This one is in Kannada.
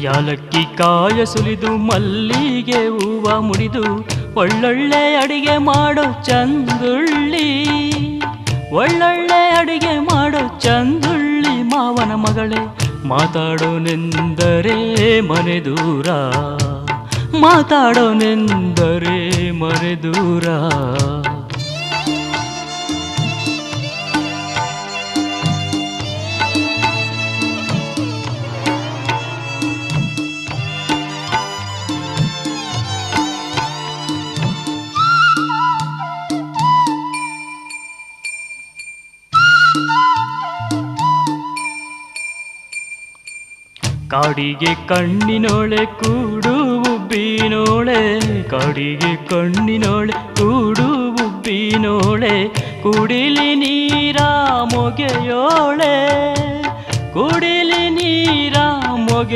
ಯಾಲಕ್ಕಿ ಕಾಯ ಸುಲಿದು ಮಲ್ಲಿಗೆ ಹೂವ ಮುಡಿದು ಒಳ್ಳೊಳ್ಳೆ ಅಡಿಗೆ ಮಾಡೋ ಚಂದುಳ್ಳಿ. ಒಳ್ಳೊಳ್ಳೆ ಅಡಿಗೆ ಮಾಡೋ ಚಂದುಳ್ಳಿ ಮಾವನ ಮಗಳೇ, ಮಾತಾಡೋನೆಂದರೆ ಮನೆ ದೂರ. ಮಾತಾಡೋನೆಂದರೆ ಮನೆ ದೂರ. ಕಾಡಿಗೆ ಕಣ್ಣಿನೊಳೆ ಕೂಡು ಉಬ್ಬಿನೋಳೆ ಕಾಡಿಗೆ ಕಣ್ಣಿನೊಳೆ ಕೂಡು ಉಬ್ಬಿನೋಳೆ ಕುಡಿಲಿ ನೀರ ಮೊಗೆಯೋಳೆ ಕುಡಿಲಿ ನೀರ